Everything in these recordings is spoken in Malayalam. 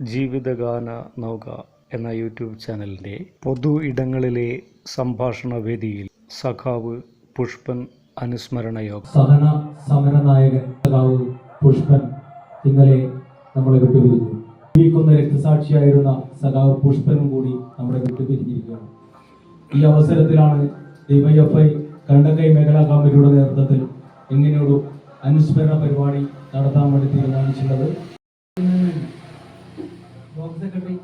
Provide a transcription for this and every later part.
ജീവിതഗാന നൗക എന്ന യൂട്യൂബ് ചാനലിന്റെ പൊതു ഇടങ്ങളിലെ സംഭാഷണ വേദിയിൽ സഖാവ് പുഷ്പൻ അനുസ്മരണ യോഗം. സഹന സമര നായകൻ സഖാവ് പുഷ്പൻ ഇന്നലെ നമ്മളെ വിട്ടുപിരിഞ്ഞു. ജീവിക്കുന്ന രക്തസാക്ഷിയായിരുന്ന സഖാവ് പുഷ്പനും കൂടി നമ്മളെ വിട്ടുപിരിഞ്ഞിരിക്കുകയാണ്. ഈ അവസരത്തിലാണ് ഡിവൈഎഫ്ഐ കണ്ടക്കൈ മേഖലാ കമ്മിറ്റിയുടെ നേതൃത്വത്തിൽ ഇങ്ങനെയൊരു അനുസ്മരണ പരിപാടി നടത്താൻ വേണ്ടി തീരുമാനിച്ചിട്ടുള്ളത്? സെക്രട്ടറി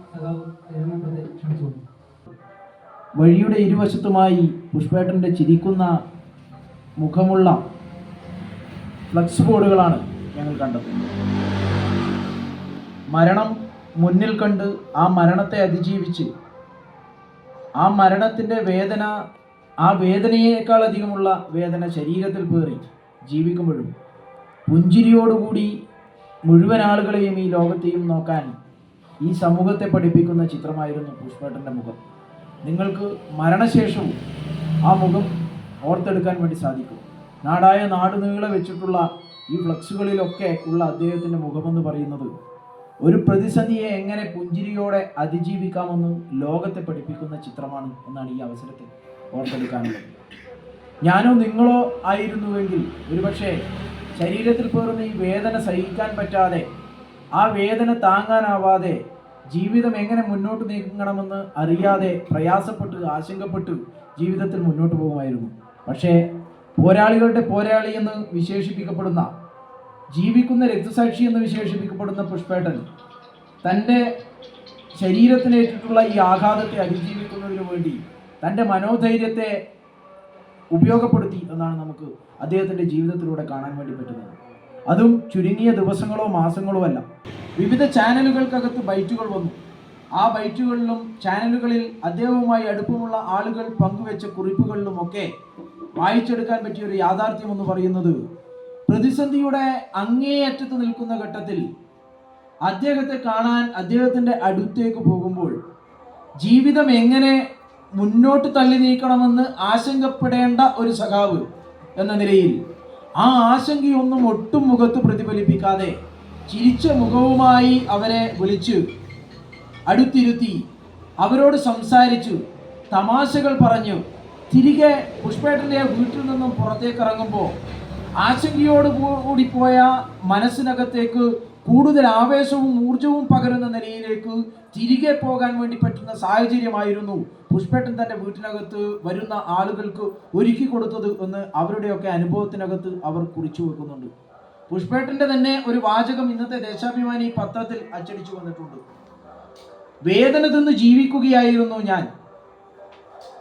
വഴിയുടെ ഇരുവശത്തുമായി പുഷ്പേട്ടന്റെ ചിരിക്കുന്ന മുഖമുള്ള ഫ്ലക്സ് ബോർഡുകളാണ് ഞങ്ങൾ കണ്ടത്. മരണം മുന്നിൽ കണ്ട് ആ മരണത്തെ അതിജീവിച്ച് ആ മരണത്തിന്റെ വേദന ആ വേദനയേക്കാൾ അധികമുള്ള വേദന ശരീരത്തിൽ പേറി ജീവിക്കുമ്പോഴും പുഞ്ചിരിയോടുകൂടി മുഴുവൻ ആളുകളെയും ഈ ലോകത്തെയും നോക്കാൻ ഈ സമൂഹത്തെ പഠിപ്പിക്കുന്ന ചിത്രമായിരുന്നു പുഷ്പേട്ടന്റെ മുഖം. നിങ്ങൾക്ക് മരണശേഷവും ആ മുഖം ഓർത്തെടുക്കാൻ വേണ്ടി സാധിക്കും. നാടായ നാട് നീളെ വെച്ചിട്ടുള്ള ഈ ഫ്ലക്സുകളിലൊക്കെ ഉള്ള അദ്ദേഹത്തിന്റെ മുഖമെന്ന് പറയുന്നത് ഒരു പ്രതിസന്ധിയെ എങ്ങനെ പുഞ്ചിരിയോടെ അതിജീവിക്കാമെന്ന് ലോകത്തെ പഠിപ്പിക്കുന്ന ചിത്രമാണ് എന്നാണ് ഈ അവസരത്തിൽ ഓർത്തെടുക്കാനുള്ളത്. ഞാനോ നിങ്ങളോ ആയിരുന്നുവെങ്കിൽ ഒരുപക്ഷെ ശരീരത്തിൽ പേറുന്ന ഈ വേദന സഹിക്കാൻ പറ്റാതെ ആ വേദന താങ്ങാനാവാതെ ജീവിതം എങ്ങനെ മുന്നോട്ട് നീങ്ങണമെന്ന് അറിയാതെ പ്രയാസപ്പെട്ട് ആശങ്കപ്പെട്ട് ജീവിതത്തിൽ മുന്നോട്ട് പോകുമായിരുന്നു. പക്ഷേ പോരാളികളുടെ പോരാളി എന്ന് വിശേഷിപ്പിക്കപ്പെടുന്ന ജീവിക്കുന്ന രക്തസാക്ഷി എന്ന് വിശേഷിപ്പിക്കപ്പെടുന്ന പുഷ്പേട്ടൻ തന്റെ ശരീരത്തിനേറ്റിട്ടുള്ള ഈ ആഘാതത്തെ അതിജീവിക്കുന്നതിന് വേണ്ടി തന്റെ മനോധൈര്യത്തെ ഉപയോഗപ്പെടുത്തി എന്നാണ് നമുക്ക് അദ്ദേഹത്തിന്റെ ജീവിതത്തിലൂടെ കാണാൻ വേണ്ടി പറ്റുന്നത്. അതും ചുരുങ്ങിയ ദിവസങ്ങളോ മാസങ്ങളോ അല്ല. വിവിധ ചാനലുകൾക്കകത്ത് ബൈറ്റുകൾ വന്നു. ആ ബൈറ്റുകളിലും ചാനലുകളിൽ അദ്ദേഹവുമായി അടുപ്പമുള്ള ആളുകൾ പങ്കുവെച്ച കുറിപ്പുകളിലുമൊക്കെ വായിച്ചെടുക്കാൻ പറ്റിയ ഒരു യാഥാർത്ഥ്യം എന്ന് പറയുന്നത് പ്രതിസന്ധിയുടെ അങ്ങേയറ്റത്ത് നിൽക്കുന്ന ഘട്ടത്തിൽ അദ്ദേഹത്തെ കാണാൻ അദ്ദേഹത്തിന്റെ അടുത്തേക്ക് പോകുമ്പോൾ ജീവിതം എങ്ങനെ മുന്നോട്ട് തള്ളി നീക്കണമെന്ന് ആശങ്കപ്പെടേണ്ട ഒരു സഖാവ് എന്ന നിലയിൽ ആ ആശങ്കയൊന്നും ഒട്ടും മുഖത്ത് പ്രതിഫലിപ്പിക്കാതെ ചിരിച്ച മുഖവുമായി അവരെ വിളിച്ച്. അടുത്തിരുത്തി അവരോട് സംസാരിച്ചു. തമാശകൾ പറഞ്ഞു. തിരികെ പുഷ്പേട്ടന്റെ വീട്ടിൽ നിന്നും പുറത്തേക്ക് ഇറങ്ങുമ്പോൾ ആശങ്കയോട് കൂടി പോയ മനസ്സിനകത്തേക്ക് കൂടുതൽ ആവേശവും ഊർജവും പകരുന്ന നിലയിലേക്ക് തിരികെ പോകാൻ വേണ്ടി പറ്റുന്ന സാഹചര്യമായിരുന്നു. പുഷ്പേട്ടൻ തന്റെ വീട്ടിനകത്ത് വരുന്ന ആളുകൾക്ക് ഒരുക്കി കൊടുത്തത് എന്ന് അവരുടെയൊക്കെ അനുഭവത്തിനകത്ത് അവർ കുറിച്ചു വെക്കുന്നുണ്ട്. പുഷ്പേട്ടന്റെ തന്നെ ഒരു വാചകം ഇന്നത്തെ ദേശാഭിമാനി പത്രത്തിൽ അച്ചടിച്ചു വന്നിട്ടുണ്ട്. വേദന തിന്ന് ജീവിക്കുകയായിരുന്നു ഞാൻ.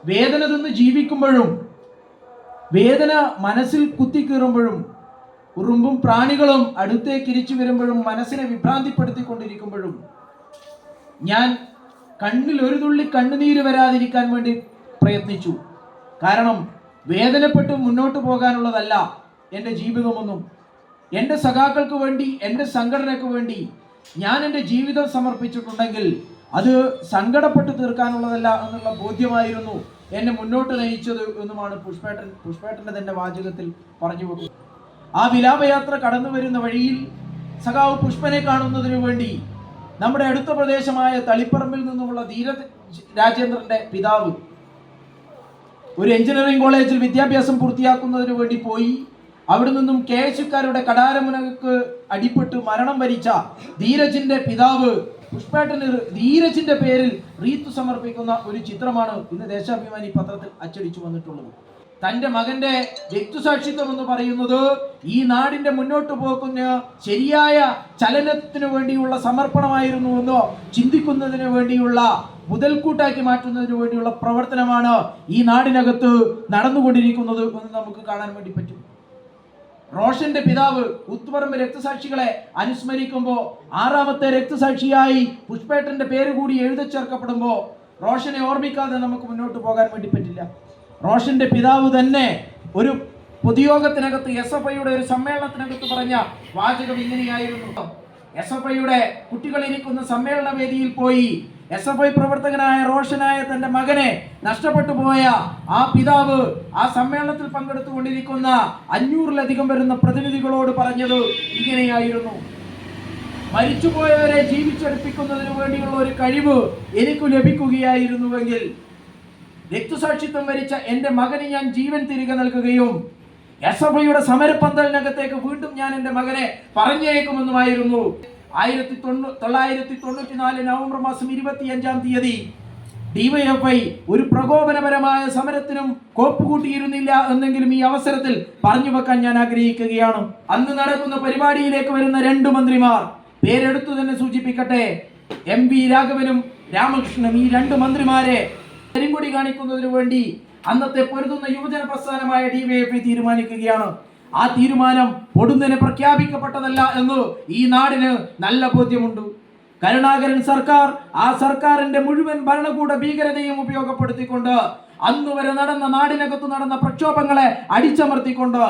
വേദന തിന്ന് ജീവിക്കുമ്പോഴും വേദന മനസ്സിൽ കുത്തിക്കീറുമ്പോഴും ഉറുമ്പും പ്രാണികളും അടുത്തേക്ക് ഇരിച്ചു വരുമ്പോഴും മനസ്സിനെ വിഭ്രാന്തിപ്പെടുത്തിക്കൊണ്ടിരിക്കുമ്പോഴും ഞാൻ കണ്ണിൽ ഒരു തുള്ളി കണ്ണുനീര് വരാതിരിക്കാൻ വേണ്ടി പ്രയത്നിച്ചു. കാരണം വേദനപ്പെട്ട് മുന്നോട്ട് പോകാനുള്ളതല്ല എന്റെ ജീവിതമൊന്നും. എന്റെ സഖാക്കൾക്ക് വേണ്ടി എന്റെ സംഘടനയ്ക്ക് വേണ്ടി ഞാൻ എന്റെ ജീവിതം സമർപ്പിച്ചിട്ടുണ്ടെങ്കിൽ അത് സങ്കടപ്പെട്ട് തീർക്കാനുള്ളതല്ല എന്നുള്ള ബോധ്യമായിരുന്നു എന്നെ മുന്നോട്ട് നയിച്ചത് എന്നുമാണ് പുഷ്പേട്ടൻ പുഷ്പേട്ടന്റെ തന്നെ വാചകത്തിൽ പറഞ്ഞു വെക്കുന്നത് ആ വിലാപയാത്ര കടന്നു വരുന്ന വഴിയിൽ സഖാവ് പുഷ്പനെ കാണുന്നതിനു വേണ്ടി നമ്മുടെ അടുത്ത പ്രദേശമായ തളിപ്പറമ്പിൽ നിന്നുമുള്ള ധീര രാജേന്ദ്രന്റെ പിതാവ് ഒരു എഞ്ചിനീയറിംഗ് കോളേജിൽ വിദ്യാഭ്യാസം പൂർത്തിയാക്കുന്നതിന് വേണ്ടി പോയി. അവിടെ നിന്നും കെ എസുകാരുടെ കടാരമുനക്ക് അടിപ്പെട്ട് മരണം വരിച്ച ധീരജിന്റെ പിതാവ് പുഷ്പേട്ടന് ധീരജിന്റെ പേരിൽ റീത്തു സമർപ്പിക്കുന്ന ഒരു ചിത്രമാണ് ഇന്ന് ദേശാഭിമാനി പത്രത്തിൽ അച്ചടിച്ചു വന്നിട്ടുള്ളത്. തന്റെ മകന്റെ വ്യക്തിസാക്ഷിത്വം എന്ന് പറയുന്നത് ഈ നാടിന്റെ മുന്നോട്ട് പോകുന്ന ശരിയായ ചലനത്തിനു വേണ്ടിയുള്ള സമർപ്പണമായിരുന്നു എന്നോ ചിന്തിക്കുന്നതിന് വേണ്ടിയുള്ള മുതൽക്കൂട്ടാക്കി മാറ്റുന്നതിന് വേണ്ടിയുള്ള പ്രവർത്തനമാണ് ഈ നാടിനകത്ത് നടന്നുകൊണ്ടിരിക്കുന്നത് എന്ന് നമുക്ക് കാണാൻ വേണ്ടി പറ്റും. റോഷന്റെ പിതാവ് ഉത്പറമ്പ് രക്തസാക്ഷികളെ അനുസ്മരിക്കുമ്പോൾ ആറാമത്തെ രക്തസാക്ഷിയായി പുഷ്പേട്ടന്റെ പേര് കൂടി എഴുതി ചേർക്കപ്പെടുമ്പോൾ റോഷനെ ഓർമ്മിക്കാതെ നമുക്ക് മുന്നോട്ട് പോകാൻ വേണ്ടി പറ്റില്ല. റോഷന്റെ പിതാവ് തന്നെ ഒരു പൊതുയോഗത്തിനകത്ത് എസ് എഫ് ഐയുടെ ഒരു സമ്മേളനത്തിനകത്ത് പറഞ്ഞ വാചകം ഇങ്ങനെയായിരുന്നു. എസ് എഫ് ഐയുടെ കുട്ടികളിരിക്കുന്ന സമ്മേളന വേദിയിൽ പോയി എസ് എഫ് ഐ പ്രവർത്തകനായ റോഷനായ തന്റെ മകനെ നഷ്ടപ്പെട്ടു പോയ ആ പിതാവ് ആ സമ്മേളനത്തിൽ പങ്കെടുത്തുകൊണ്ടിരിക്കുന്ന അഞ്ഞൂറിലധികം വരുന്ന പ്രതിനിധികളോട് പറഞ്ഞത് ഇങ്ങനെയായിരുന്നു. മരിച്ചുപോയവരെ ജീവിച്ചെടുപ്പിക്കുന്നതിന് വേണ്ടിയുള്ള ഒരു കഴിവ് എനിക്ക് ലഭിക്കുകയായിരുന്നുവെങ്കിൽ രക്തസാക്ഷിത്വം വരിച്ച എന്റെ മകന് ഞാൻ ജീവൻ തിരികെ നൽകുകയും എസ് സമരപ്പന്തലിനകത്തേക്ക് വീണ്ടും ഞാൻ എന്റെ മകനെ പറഞ്ഞേക്കുമെന്നുമായിരുന്നു ആയിരത്തി തൊണ്ണൂ തൊള്ളായിരത്തി തൊണ്ണൂറ്റി നാല് നവംബർ മാസം ഇരുപത്തിയഞ്ചാം തീയതി ഡിവൈഎഫ്ഐ ഒരു പ്രകോപനപരമായ സമരത്തിനും കോപ്പുകൂട്ടിയിരുന്നില്ല എന്നെങ്കിലും ഈ അവസരത്തിൽ പറഞ്ഞു വെക്കാൻ ഞാൻ ആഗ്രഹിക്കുകയാണ്. അന്ന് നടക്കുന്ന പരിപാടിയിലേക്ക് വരുന്ന രണ്ട് മന്ത്രിമാർ പേരെടുത്തു തന്നെ സൂചിപ്പിക്കട്ടെ. എം വി രാഘവനും രാമകൃഷ്ണനും ഈ രണ്ട് മന്ത്രിമാരെ കരിങ്കൊടി കാണിക്കുന്നതിനു വേണ്ടി അന്നത്തെ പൊരുതുന്ന യുവജന പ്രസ്ഥാനമായ ഡി വൈ എഫ് തീരുമാനിക്കുകയാണ്. ആ തീരുമാനം പൊടുന്നതിനെ പ്രഖ്യാപിക്കപ്പെട്ടതല്ല എന്ന് ഈ നാടിന് നല്ല ബോധ്യമുണ്ട്. കരുണാകരൻ സർക്കാർ ആ സർക്കാരിന്റെ മുഴുവൻ ഭരണകൂട ഭീകരതയും ഉപയോഗപ്പെടുത്തിക്കൊണ്ട് അന്ന് വരെ നടന്ന നാടിനകത്ത് നടന്ന പ്രക്ഷോഭങ്ങളെ അടിച്ചമർത്തിക്കൊണ്ട്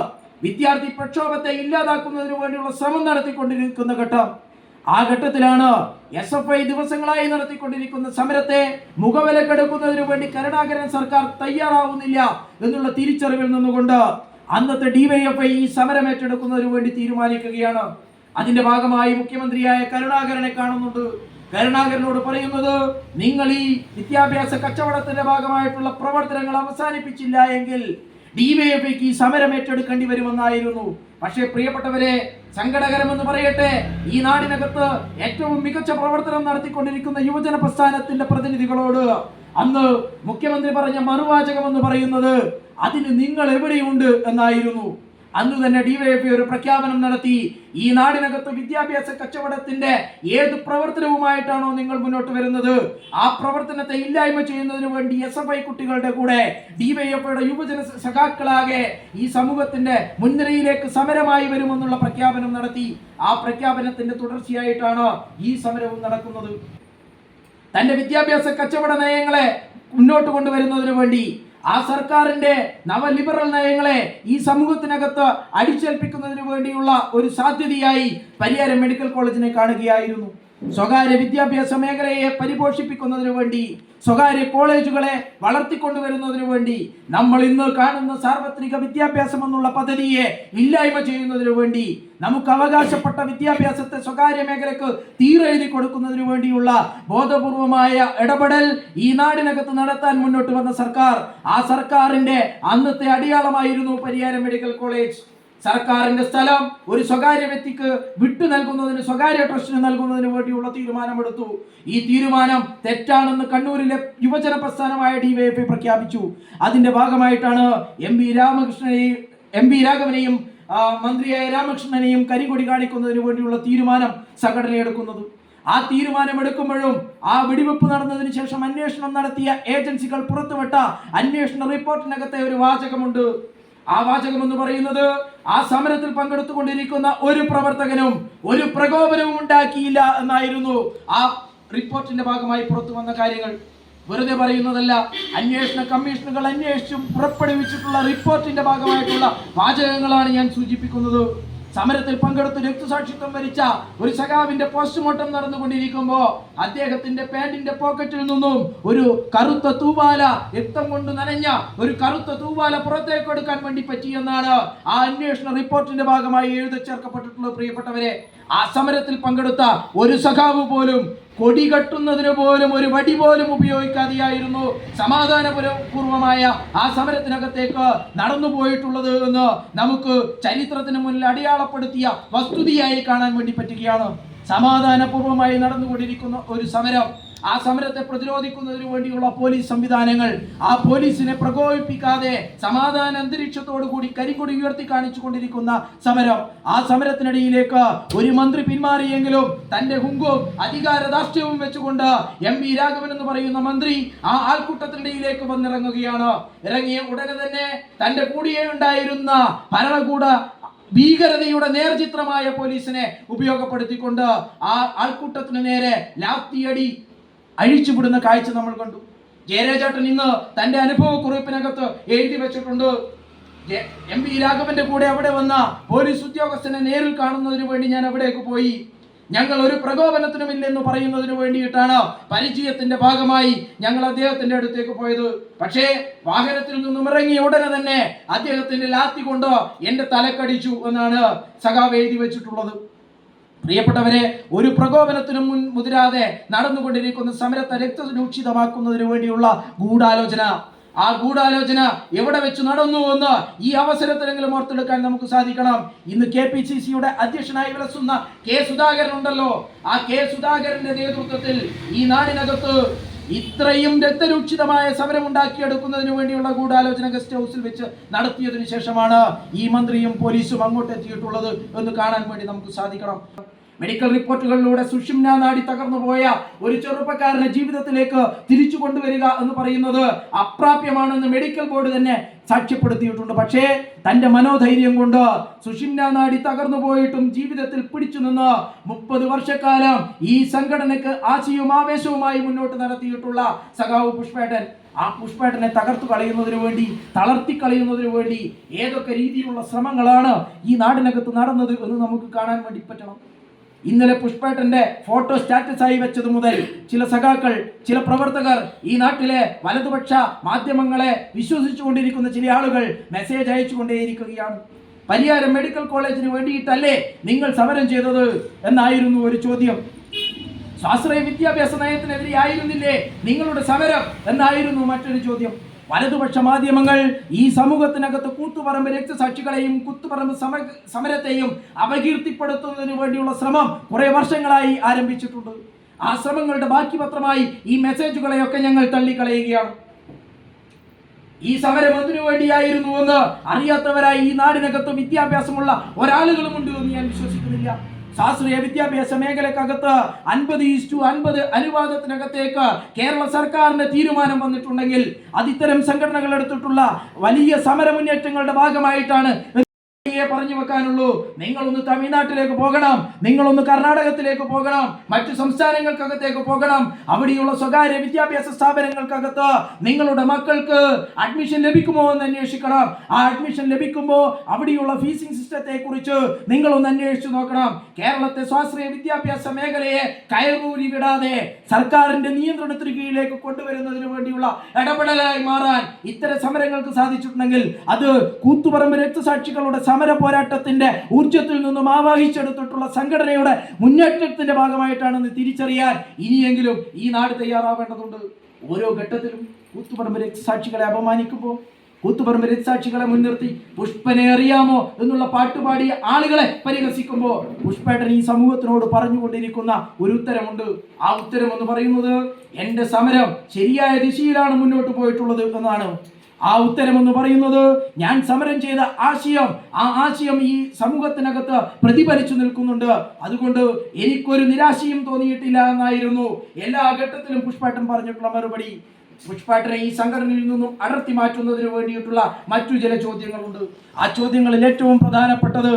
വിദ്യാർത്ഥി പ്രക്ഷോഭത്തെ ഇല്ലാതാക്കുന്നതിന് വേണ്ടിയുള്ള ശ്രമം നടത്തിക്കൊണ്ടിരിക്കുന്ന ഘട്ടം. ആ ഘട്ടത്തിലാണ് എസ് എഫ് ഐ ദിവസങ്ങളായി നടത്തിക്കൊണ്ടിരിക്കുന്ന സമരത്തെ മുഖവിലക്കെടുക്കുന്നതിന് വേണ്ടി കരുണാകരൻ സർക്കാർ തയ്യാറാവുന്നില്ല എന്നുള്ള തിരിച്ചറിവിൽ നിന്നുകൊണ്ട് അന്നത്തെ ഡിവൈഎഫ്ഐ ഈ സമരം ഏറ്റെടുക്കുന്നതിന് വേണ്ടി തീരുമാനിക്കുകയാണ്. അതിന്റെ ഭാഗമായി മുഖ്യമന്ത്രിയായ കരുണാകരനെ കാണുന്നുണ്ട്. കരുണാകരനോട് പറയുന്നത് നിങ്ങൾ ഈ വിദ്യാഭ്യാസ കച്ചവടത്തിന്റെ ഭാഗമായിട്ടുള്ള പ്രവർത്തനങ്ങൾ അവസാനിപ്പിച്ചില്ല എങ്കിൽ ഡിവൈഎഫ്ഐക്ക് ഈ സമരം ഏറ്റെടുക്കേണ്ടി വരുമെന്നായിരുന്നു. പക്ഷേ പ്രിയപ്പെട്ടവരെ സങ്കടകരമെന്ന് പറയട്ടെ ഈ നാടിനകത്ത് ഏറ്റവും മികച്ച പ്രവർത്തനം നടത്തിക്കൊണ്ടിരിക്കുന്ന യുവജന പ്രസ്ഥാനത്തിന്റെ പ്രതിനിധികളോട് അന്ന് മുഖ്യമന്ത്രി പറഞ്ഞ മറുവാചകം എന്ന് പറയുന്നത് അതിന് നിങ്ങൾ എവിടെയുണ്ട് എന്നായിരുന്നു. അന്ന് തന്നെ ഡിവൈഎഫ്ഐ ഒരു പ്രഖ്യാപനം നടത്തി. ഈ നാടിനകത്ത് വിദ്യാഭ്യാസ കച്ചവടത്തിന്റെ ഏത് പ്രവർത്തനവുമായിട്ടാണോ നിങ്ങൾ മുന്നോട്ട് വരുന്നത്? ആ പ്രവർത്തനത്തെ ഇല്ലായ്മ ചെയ്യുന്നതിന് വേണ്ടി എസ് എഫ് ഐ കുട്ടികളുടെ കൂടെ ഡിവൈഎഫ്ഐയുടെ യുവജന സഖാക്കളാകെ ഈ സമൂഹത്തിന്റെ മുൻനിരയിലേക്ക് സമരമായി വരുമെന്നുള്ള പ്രഖ്യാപനം നടത്തി. ആ പ്രഖ്യാപനത്തിന്റെ തുടർച്ചയായിട്ടാണ് ഈ സമരവും നടക്കുന്നത്? തന്റെ വിദ്യാഭ്യാസ കച്ചവട നയങ്ങളെ മുന്നോട്ട് കൊണ്ടുവരുന്നതിന് വേണ്ടി ആ സർക്കാരിന്റെ നവലിബറൽ നയങ്ങളെ ഈ സമൂഹത്തിനകത്ത് അടിച്ചേൽപ്പിക്കുന്നതിന് വേണ്ടിയുള്ള ഒരു സാധ്യതയായി പരിയാരം മെഡിക്കൽ കോളേജിനെ കാണുകയായിരുന്നു. സ്വകാര്യ വിദ്യാഭ്യാസ മേഖലയെ പരിപോഷിപ്പിക്കുന്നതിന് വേണ്ടി സ്വകാര്യ കോളേജുകളെ വളർത്തിക്കൊണ്ടുവരുന്നതിന് വേണ്ടി നമ്മൾ ഇന്ന് കാണുന്ന സാർവത്രിക വിദ്യാഭ്യാസം എന്നുള്ള പദ്ധതിയെ ഇല്ലായ്മ ചെയ്യുന്നതിന് വേണ്ടി നമുക്ക് അവകാശപ്പെട്ട വിദ്യാഭ്യാസത്തെ സ്വകാര്യ മേഖലക്ക് തീരെഴുതി കൊടുക്കുന്നതിന് വേണ്ടിയുള്ള ബോധപൂർവമായ ഇടപെടൽ ഈ നാടിനകത്ത് നടത്താൻ മുന്നോട്ട് വന്ന സർക്കാർ. ആ സർക്കാരിന്റെ അന്നത്തെ അടിയാളമായിരുന്നു പരിയാരം മെഡിക്കൽ കോളേജ്. സർക്കാരിന്റെ സ്ഥലം ഒരു സ്വകാര്യ വ്യക്തിക്ക് വിട്ടു നൽകുന്നതിന് സ്വകാര്യ ട്രസ്റ്റിന് നൽകുന്നതിന് വേണ്ടിയുള്ള തീരുമാനമെടുത്തു. ഈ തീരുമാനം തെറ്റാണെന്ന് കണ്ണൂരിലെ യുവജന പ്രസ്ഥാനമായ ഡിവൈഎഫ്ഐ പ്രഖ്യാപിച്ചു. അതിന്റെ ഭാഗമായിട്ടാണ് എം വി രാമകൃഷ്ണനെയും എം വി രാഘവനെയും മന്ത്രിയായ രാമകൃഷ്ണനെയും കരികൊടി കാണിക്കുന്നതിന് വേണ്ടിയുള്ള തീരുമാനം സംഘടന എടുക്കുന്നത് ആ തീരുമാനം എടുക്കുമ്പോഴും ആ വെടിവെപ്പ് നടന്നതിന് ശേഷം അന്വേഷണം നടത്തിയ ഏജൻസികൾ പുറത്തുവിട്ട അന്വേഷണ റിപ്പോർട്ടിനകത്തെ ഒരു വാചകമുണ്ട്. ആ വാചകം എന്ന് പറയുന്നത് ആ സമരത്തിൽ പങ്കെടുത്തുകൊണ്ടിരിക്കുന്ന ഒരു പ്രവർത്തകനും ഒരു പ്രകോപനവും ഉണ്ടാക്കിയില്ല എന്നായിരുന്നു ആ റിപ്പോർട്ടിന്റെ ഭാഗമായി പുറത്തു വന്ന കാര്യങ്ങൾ. വെറുതെ പറയുന്നതല്ല അന്വേഷണ കമ്മീഷനുകൾ അന്വേഷിച്ചും പുറപ്പെടുവിച്ചിട്ടുള്ള റിപ്പോർട്ടിന്റെ ഭാഗമായിട്ടുള്ള വാചകങ്ങളാണ് ഞാൻ സൂചിപ്പിക്കുന്നത്. സമരത്തിൽ പങ്കെടുത്ത് രക്തസാക്ഷിത്വം വരിച്ച ഒരു സഖാവിന്റെ പോസ്റ്റ്മോർട്ടം നടന്നുകൊണ്ടിരിക്കുമ്പോ അദ്ദേഹത്തിന്റെ പാന്റിന്റെ പോക്കറ്റിൽ നിന്നും ഒരു കറുത്ത തൂവാല രക്തം കൊണ്ട് നനഞ്ഞ ഒരു കറുത്ത തൂവാല പുറത്തേക്ക് എടുക്കാൻ വേണ്ടി പറ്റിയെന്നാണ് ആ അന്വേഷണ റിപ്പോർട്ടിന്റെ ഭാഗമായി എഴുതി ചേർക്കപ്പെട്ടിട്ടുള്ളത് പ്രിയപ്പെട്ടവരെ. ആ സമരത്തിൽ പങ്കെടുത്ത ഒരു സഖാവ് പോലും കൊടി കെട്ടുന്നതിന് പോലും ഒരു വടി പോലും ഉപയോഗിക്കാതെയായിരുന്നു സമാധാനപൂർവമായ ആ സമരത്തിനകത്തേക്ക് നടന്നു പോയിട്ടുള്ളത് എന്ന് നമുക്ക് ചരിത്രത്തിന് മുന്നിൽ അടയാളപ്പെടുത്തിയ വസ്തുതയായി കാണാൻ വേണ്ടി പറ്റുകയാണ്. സമാധാനപൂർവമായി നടന്നുകൊണ്ടിരിക്കുന്ന ഒരു സമരം. ആ സമരത്തെ പ്രതിരോധിക്കുന്നതിന് വേണ്ടിയുള്ള പോലീസ് സംവിധാനങ്ങൾ ആ പോലീസിനെ പ്രകോപിപ്പിക്കാതെ സമാധാന അന്തരീക്ഷത്തോടു കൂടി കരിക്കൊടി ഉയർത്തി കാണിച്ചു കൊണ്ടിരിക്കുന്ന സമരം ആ സമരത്തിനിടയിലേക്ക് ഒരു മന്ത്രി പിന്മാറിയെങ്കിലും തന്റെ ഹുങ്കും അധികാരദാഷ്ട്യവും വെച്ചുകൊണ്ട് എം വി രാഘവൻ എന്ന് പറയുന്ന മന്ത്രി ആ ആൾക്കൂട്ടത്തിനിടയിലേക്ക് വന്നിറങ്ങുകയാണ്. ഇറങ്ങിയ ഉടനെ തന്നെ തന്റെ കൂടിയേ ഉണ്ടായിരുന്ന ഭരണകൂട ഭീകരതയുടെ നേർചിത്രമായ പോലീസിനെ ഉപയോഗപ്പെടുത്തിക്കൊണ്ട് ആ ആൾക്കൂട്ടത്തിന് നേരെ ലാത്തിയടി അഴിച്ചുവിടുന്ന കാഴ്ച നമ്മൾ കണ്ടു. ജയരാജാട്ടൻ ഇന്ന് തന്റെ അനുഭവ കുറിപ്പിനകത്ത് എഴുതി വെച്ചിട്ടുണ്ട്. എം പി രാഘവന്റെ കൂടെ അവിടെ വന്ന പോലീസ് ഉദ്യോഗസ്ഥനെ നേരിൽ കാണുന്നതിന് വേണ്ടി ഞാൻ അവിടേക്ക് പോയി. ഞങ്ങൾ ഒരു പ്രകോപനത്തിനുമില്ലെന്ന് പറയുന്നതിന് വേണ്ടിയിട്ടാണ് പരിചയത്തിന്റെ ഭാഗമായി ഞങ്ങൾ അദ്ദേഹത്തിന്റെ അടുത്തേക്ക് പോയത്. പക്ഷേ വാഹനത്തിൽ നിന്നും ഇറങ്ങിയ ഉടനെ തന്നെ അദ്ദേഹത്തിന്റെ ലാത്തി കൊണ്ട് എന്റെ തലക്കടിച്ചു എന്നാണ് സഖാവ് എഴുതി വെച്ചിട്ടുള്ളത്. പ്രിയപ്പെട്ടവരെ ഒരു പ്രകോപനത്തിനും മുൻ മുതിരാതെ നടന്നുകൊണ്ടിരിക്കുന്ന സമരത്തെ രക്തരൂക്ഷിതമാക്കുന്നതിന് വേണ്ടിയുള്ള ഗൂഢാലോചന. ആ ഗൂഢാലോചന എവിടെ വെച്ച് നടന്നു എന്ന് ഈ അവസരത്തിലെങ്കിലും ഓർത്തെടുക്കാൻ നമുക്ക് സാധിക്കണം. ഇന്ന് കെ പി സി സിയുടെ അധ്യക്ഷനായി വിളസുന്ന കെ സുധാകരൻ ഉണ്ടല്ലോ. ആ കെ സുധാകരന്റെ നേതൃത്വത്തിൽ ഈ നാടിനകത്ത് ഇത്രയും രക്തരൂക്ഷിതമായ സമരം ഉണ്ടാക്കിയെടുക്കുന്നതിന് വേണ്ടിയുള്ള ഗൂഢാലോചന ഗസ്റ്റ് ഹൗസിൽ വെച്ച് നടത്തിയതിനു ശേഷമാണ് ഈ മന്ത്രിയും പോലീസും അങ്ങോട്ട് എത്തിയിട്ടുള്ളത് എന്ന് കാണാൻ വേണ്ടി നമുക്ക് സാധിക്കണം. മെഡിക്കൽ റിപ്പോർട്ടുകളിലൂടെ സുഷിംന നാടി തകർന്നു പോയ ഒരു ചെറുപ്പക്കാരനെ ജീവിതത്തിലേക്ക് തിരിച്ചു കൊണ്ടുവരിക എന്ന് പറയുന്നത് അപ്രാപ്യമാണെന്ന് മെഡിക്കൽ ബോർഡ് തന്നെ സാക്ഷ്യപ്പെടുത്തിയിട്ടുണ്ട്. പക്ഷേ തന്റെ മനോധൈര്യം കൊണ്ട് സുഷിന്ന നാടി തകർന്നു പോയിട്ടും ജീവിതത്തിൽ പിടിച്ചു നിന്ന് മുപ്പത് വർഷക്കാലം ഈ സംഘടനയ്ക്ക് ആശയവും ആവേശവുമായി മുന്നോട്ട് നടത്തിയിട്ടുള്ള സഖാവ് പുഷ്പേട്ടൻ. ആ പുഷ്പേട്ടനെ തകർത്തു കളയുന്നതിന് വേണ്ടി തളർത്തി കളയുന്നതിന് വേണ്ടി ഏതൊക്കെ രീതിയിലുള്ള ശ്രമങ്ങളാണ് ഈ നാടിനകത്ത് നടന്നത് എന്ന് നമുക്ക് കാണാൻ വേണ്ടി പറ്റണം. ഇന്നലെ പുഷ്പേട്ടന്റെ ഫോട്ടോ സ്റ്റാറ്റസ് ആയി വെച്ചത് മുതൽ ചില സഖാക്കൾ ചില പ്രവർത്തകർ ഈ നാട്ടിലെ വലതുപക്ഷ മാധ്യമങ്ങളെ വിശ്വസിച്ചുകൊണ്ടിരിക്കുന്ന ചില ആളുകൾ മെസ്സേജ് അയച്ചുകൊണ്ടേയിരിക്കുകയാണ്. പരിയാരം മെഡിക്കൽ കോളേജിന് വേണ്ടിയിട്ടല്ലേ നിങ്ങൾ സമരം ചെയ്തത് എന്നായിരുന്നു ഒരു ചോദ്യം. സ്വാശ്രയ വിദ്യാഭ്യാസ നയത്തിനെതിരെ ആയിരുന്നില്ലേ നിങ്ങളുടെ സമരം എന്നായിരുന്നു മറ്റൊരു ചോദ്യം. വലതുപക്ഷ മാധ്യമങ്ങൾ ഈ സമൂഹത്തിനകത്ത് കൂത്തുപറമ്പ് രക്തസാക്ഷികളെയും കുത്തുപറമ്പ് സമ സമരത്തെയും അപകീർത്തിപ്പെടുത്തുന്നതിന് വേണ്ടിയുള്ള ശ്രമം കുറേ വർഷങ്ങളായി ആരംഭിച്ചിട്ടുണ്ട്. ആ ശ്രമങ്ങളുടെ ബാക്കി പത്രമായി ഈ മെസ്സേജുകളെയൊക്കെ ഞങ്ങൾ തള്ളിക്കളയുകയാണ്. ഈ സമരം എന്തിനു വേണ്ടിയായിരുന്നു എന്ന് അറിയാത്തവരായി ഈ നാടിനകത്ത് വിദ്യാഭ്യാസമുള്ള ഒരാളുകളുമുണ്ട് എന്ന് ഞാൻ വിശ്വസിക്കുന്നില്ല. ശാസ്ത്രീയ വിദ്യാഭ്യാസ മേഖലക്കകത്ത് അൻപത് ഈസ്റ്റു അൻപത് അനുപാതത്തിനകത്തേക്ക് കേരള സർക്കാരിന്റെ തീരുമാനം വന്നിട്ടുണ്ടെങ്കിൽ അത് ഇത്തരം സംഘടനകൾ എടുത്തിട്ടുള്ള വലിയ സമരമുന്നേറ്റങ്ങളുടെ ഭാഗമായിട്ടാണ് പറഞ്ഞു വെക്കാനുള്ളൂ. നിങ്ങളൊന്ന് തമിഴ്നാട്ടിലേക്ക് പോകണം. നിങ്ങളൊന്ന് കർണാടകത്തിലേക്ക് പോകണം. മറ്റു സംസ്ഥാനങ്ങൾക്കകത്തേക്ക് പോകണം. അവിടെയുള്ള സ്വകാര്യ വിദ്യാഭ്യാസ സ്ഥാപനങ്ങൾക്കകത്ത് നിങ്ങളുടെ മക്കൾക്ക് അഡ്മിഷൻ ലഭിക്കുമോ എന്ന് അന്വേഷിക്കണം. ആ അഡ്മിഷൻ ലഭിക്കുമ്പോൾ അവിടെയുള്ള ഫീസിംഗ് സിസ്റ്റത്തെ കുറിച്ച് നിങ്ങളൊന്ന് അന്വേഷിച്ചു നോക്കണം. കേരളത്തെ സ്വാശ്രയ വിദ്യാഭ്യാസ മേഖലയെ കയറൂരി വിടാതെ സർക്കാരിന്റെ നിയന്ത്രണത്തിന് കീഴിലേക്ക് കൊണ്ടുവരുന്നതിന് വേണ്ടിയുള്ള ഇടപെടലായി മാറാൻ ഇത്തരം സമരങ്ങൾക്ക് സാധിച്ചിട്ടുണ്ടെങ്കിൽ അത് കൂത്തുപറമ്പ് രക്തസാക്ഷികളുടെ സമര പോരാട്ടത്തിന്റെ ഊർജത്തിൽ നിന്നും ആവാഹിച്ചെടുത്തിട്ടുള്ള സംഘടനയുടെ മുന്നേറ്റത്തിന്റെ ഭാഗമായിട്ടാണെന്ന് തിരിച്ചറിയാൻ ഇനിയെങ്കിലും ഈ നാട് തയ്യാറാവേണ്ടതുണ്ട്. ഓരോ ഘട്ടത്തിലും കൂത്തുപറമ്പ് രക്തസാക്ഷികളെ അപമാനിക്കുമ്പോൾ കൂത്തുപറമ്പ് രക്തസാക്ഷികളെ മുൻനിർത്തി പുഷ്പനെ അറിയാമോ എന്നുള്ള പാട്ടുപാടിയ ആളുകളെ പരിഹസിക്കുമ്പോൾ പുഷ്പേട്ടൻ ഈ സമൂഹത്തിനോട് പറഞ്ഞുകൊണ്ടിരിക്കുന്ന ഒരു ഉത്തരമുണ്ട്. ആ ഉത്തരം എന്ന് പറയുന്നത് എന്റെ സമരം ശരിയായ ദിശയിലാണ് മുന്നോട്ട് പോയിട്ടുള്ളത് എന്നാണ്. ആ ഉത്തരം എന്ന് പറയുന്നത് ഞാൻ സമരം ചെയ്ത ആശയം ആ ആശയം ഈ സമൂഹത്തിനകത്ത് പ്രതിഫലിച്ചു നിൽക്കുന്നുണ്ട്. അതുകൊണ്ട് എനിക്കൊരു നിരാശയും തോന്നിയിട്ടില്ല എന്നായിരുന്നു. എല്ലാ ഘട്ടത്തിലും പുഷ്പേട്ടൻ പറഞ്ഞിട്ടുള്ള മറുപടി. പുഷ്പാട്ടിനെ ഈ സംഘടനയിൽ നിന്നും അടർത്തി മാറ്റുന്നതിന് വേണ്ടിയിട്ടുള്ള മറ്റു ചില ചോദ്യങ്ങളുണ്ട്. ആ ചോദ്യങ്ങളിൽ ഏറ്റവും പ്രധാനപ്പെട്ടത്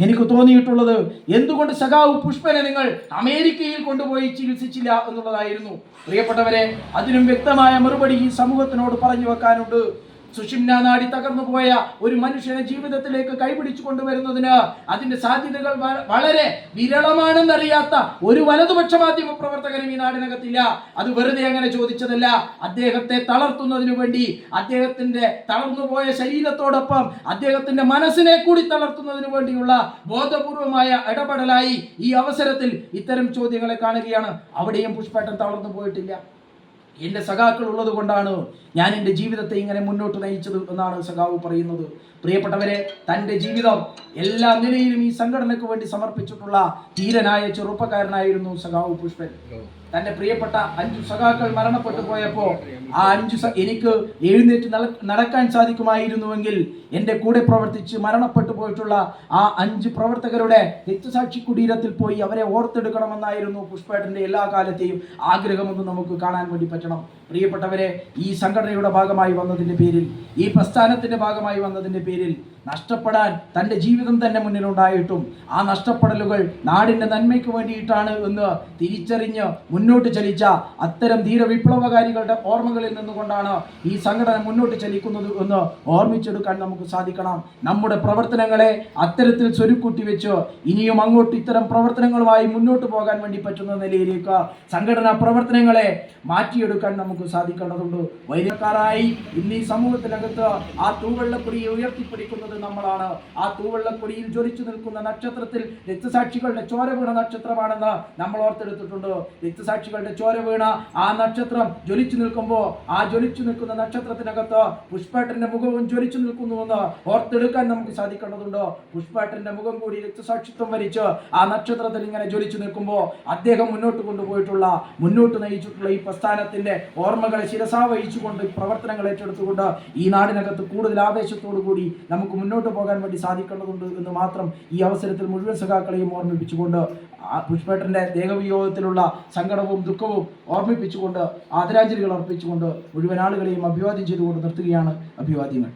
എനിക്ക് തോന്നിയിട്ടുള്ളത് എന്തുകൊണ്ട് സഖാവ് പുഷ്പനെ നിങ്ങൾ അമേരിക്കയിൽ കൊണ്ടുപോയി ചികിത്സിച്ചില്ല എന്നുള്ളതായിരുന്നു. പ്രിയപ്പെട്ടവരെ അതിനും വ്യക്തമായ മറുപടി ഈ സമൂഹത്തിനോട് പറഞ്ഞു വെക്കാനുണ്ട്. സുഷിമ്ന നാടി തകർന്നു പോയ ഒരു മനുഷ്യനെ ജീവിതത്തിലേക്ക് കൈപിടിച്ചു കൊണ്ടുവരുന്നതിന് അതിന്റെ സാധ്യതകൾ വളരെ വിരളമാണെന്നറിയാത്ത ഒരു വലതുപക്ഷ മാധ്യമ പ്രവർത്തകനും ഈ നാടിനകത്തില്ല. അത് വെറുതെ അങ്ങനെ ചോദിച്ചതല്ല. അദ്ദേഹത്തെ തളർത്തുന്നതിനു വേണ്ടി അദ്ദേഹത്തിന്റെ തളർന്നുപോയ ശരീരത്തോടൊപ്പം അദ്ദേഹത്തിന്റെ മനസ്സിനെ കൂടി തളർത്തുന്നതിനു വേണ്ടിയുള്ള ബോധപൂർവമായ ഇടപെടലായി ഈ അവസരത്തിൽ ഇത്തരം ചോദ്യങ്ങളെ കാണുകയാണ്. അവിടെയും പുഷ്പേട്ടൻ തളർന്നു പോയിട്ടില്ല. എന്റെ സഖാക്കൾ ഉള്ളത് കൊണ്ടാണ് ഞാൻ എന്റെ ജീവിതത്തെ ഇങ്ങനെ മുന്നോട്ട് നയിച്ചത് എന്നാണ് സഖാവ് പറയുന്നത്. പ്രിയപ്പെട്ടവരെ തന്റെ ജീവിതം എല്ലാ നിലയിലും ഈ സംഘടനയ്ക്ക് വേണ്ടി സമർപ്പിച്ചിട്ടുള്ള ധീരനായ ചെറുപ്പക്കാരനായിരുന്നു സഖാവ് പുഷ്പൻ. തന്റെ പ്രിയപ്പെട്ട അഞ്ചു സഖാക്കൾ മരണപ്പെട്ടു പോയപ്പോൾ ആ അഞ്ചു എനിക്ക് എഴുന്നേറ്റ് നടക്കാൻ സാധിക്കുമായിരുന്നുവെങ്കിൽ എന്റെ കൂടെ പ്രവർത്തിച്ച് മരണപ്പെട്ടു പോയിട്ടുള്ള ആ അഞ്ച് പ്രവർത്തകരുടെ രക്തസാക്ഷി കുടീരത്തിൽ പോയി അവരെ ഓർത്തെടുക്കണമെന്നായിരുന്നു പുഷ്പേട്ടന്റെ എല്ലാ കാലത്തെയും ആഗ്രഹമെന്ന് നമുക്ക് കാണാൻ വേണ്ടി പറ്റണം. പ്രിയപ്പെട്ടവരെ ഈ സംഘടനയുടെ ഭാഗമായി വന്നതിന്റെ പേരിൽ ഈ പ്രസ്ഥാനത്തിന്റെ ഭാഗമായി വന്നതിന്റെ പേരിൽ നഷ്ടപ്പെടാൻ തന്റെ ജീവിതം തന്നെ മുന്നിലുണ്ടായിട്ടും ആ നഷ്ടപ്പെടലുകൾ നാടിന്റെ നന്മയ്ക്ക് വേണ്ടിയിട്ടാണ് എന്ന് തിരിച്ചറിഞ്ഞ് മുന്നോട്ട് ചലിച്ച അത്തരം ധീര വിപ്ലവകാരികളുടെ ഓർമ്മകളിൽ നിന്നുകൊണ്ടാണ് ഈ സംഘടന മുന്നോട്ട് ചലിക്കുന്നത് എന്ന് ഓർമ്മിച്ചെടുക്കാൻ നമുക്ക് സാധിക്കണം. നമ്മുടെ പ്രവർത്തനങ്ങളെ അത്തരത്തിൽ സ്വരുക്കൂട്ടി വെച്ച് ഇനിയും അങ്ങോട്ട് ഇത്തരം പ്രവർത്തനങ്ങളുമായി മുന്നോട്ട് പോകാൻ വേണ്ടി പറ്റുന്ന നിലയിലേക്ക് സംഘടനാ പ്രവർത്തനങ്ങളെ മാറ്റിയെടുക്കാൻ നമുക്ക് സാധിക്കേണ്ടതുണ്ട്. വൈദ്യക്കാരായി ഇന്ന് ഈ സമൂഹത്തിനകത്ത് ആ തൂവെള്ളപ്പൊടിയെ ഉയർത്തിപ്പിടിക്കുന്നത് ഓർക്കേണ്ടത് നമ്മളാണ്. ആ തൂവെള്ളപ്പൊടിയിൽ ജ്വലിച്ചു നിൽക്കുന്ന നക്ഷത്രത്തിൽ രക്തസാക്ഷികളുടെ ചോര വീണ നക്ഷത്രമാണെന്ന് നമ്മൾ ഓർത്തെടുത്തിട്ടുണ്ട്. രക്തസാക്ഷികളുടെ ചോര വീണ ആ നക്ഷത്രം ജ്വലിച്ചു നിൽക്കുമ്പോൾ ആ ജ്വലിച്ചു നിൽക്കുന്ന നക്ഷത്രത്തിനകത്ത് പുഷ്പേട്ടന്റെ മുഖവും ജ്വലിച്ചു നിൽക്കുന്നുവെന്ന് ഓർത്തെടുക്കാൻ നമുക്ക് സാധിക്കേണ്ടതുണ്ട്. പുഷ്പേട്ടന്റെ മുഖം കൂടി രക്തസാക്ഷിത്വം വരിച്ച് ആ നക്ഷത്രത്തിൽ ഇങ്ങനെ ജ്വലിച്ചു നിൽക്കുമ്പോൾ അദ്ദേഹം മുന്നോട്ട് കൊണ്ടുപോയിട്ടുള്ള മുന്നോട്ട് നയിച്ചിട്ടുള്ള ഈ പ്രസ്ഥാനത്തിന്റെ ഓർമ്മകളെ ശിരസാവഹിച്ചുകൊണ്ട് പ്രവർത്തനങ്ങൾ ഏറ്റെടുത്തുകൊണ്ട് ഈ നാടിനകത്ത് കൂടുതൽ ആവേശത്തോടു കൂടി നമുക്ക് മുന്നോട്ട് പോകാൻ വേണ്ടി സാധിക്കേണ്ടതുണ്ട് എന്ന് മാത്രം ഈ അവസരത്തിൽ മുഴുവൻ സഖാക്കളെയും ഓർമ്മിപ്പിച്ചുകൊണ്ട് പുഷ്പേട്ടന്റെ ദേഹവിയോഗത്തിലുള്ള സങ്കടവും ദുഃഖവും ഓർമ്മിപ്പിച്ചുകൊണ്ട് ആദരാഞ്ജലികൾ അർപ്പിച്ചുകൊണ്ട് മുഴുവൻ ആളുകളെയും അഭിവാദ്യം ചെയ്തുകൊണ്ട് നിർത്തുകയാണ് അഭിവാദ്യങ്ങൾ.